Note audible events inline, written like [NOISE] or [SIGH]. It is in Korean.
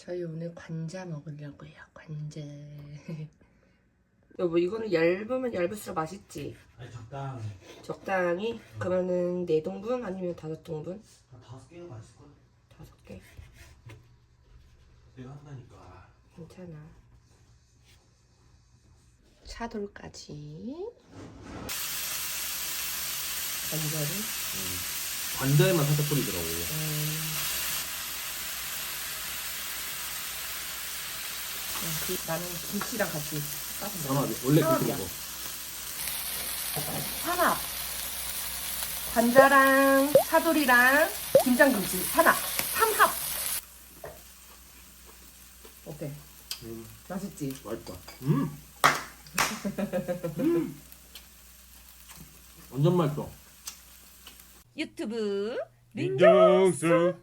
저희 오늘 관자 먹으려고요. 관자. [LAUGHS] 여보 이거는 얇으면 얇을수록 맛있지. 아니 적당히 적당히 그러면은 네 동분 아니면 다섯 동분? 한 다섯 개가 맛있을 거야. 다섯 개. 내가 한다니까. 괜찮아. 차돌까지. 관자를. 관자에만 살짝 뿌리더라고. 음. 그, 나는 김치랑 같이 싸서 먹어. 전화지. 원래. 그렇게 먹어. 산합. 관자랑 차돌이랑 김장김치 산합. 삼합. 어때? 음, 맛있지? 맛있다. 음. 음. 완전 맛있어. 유튜브 민정수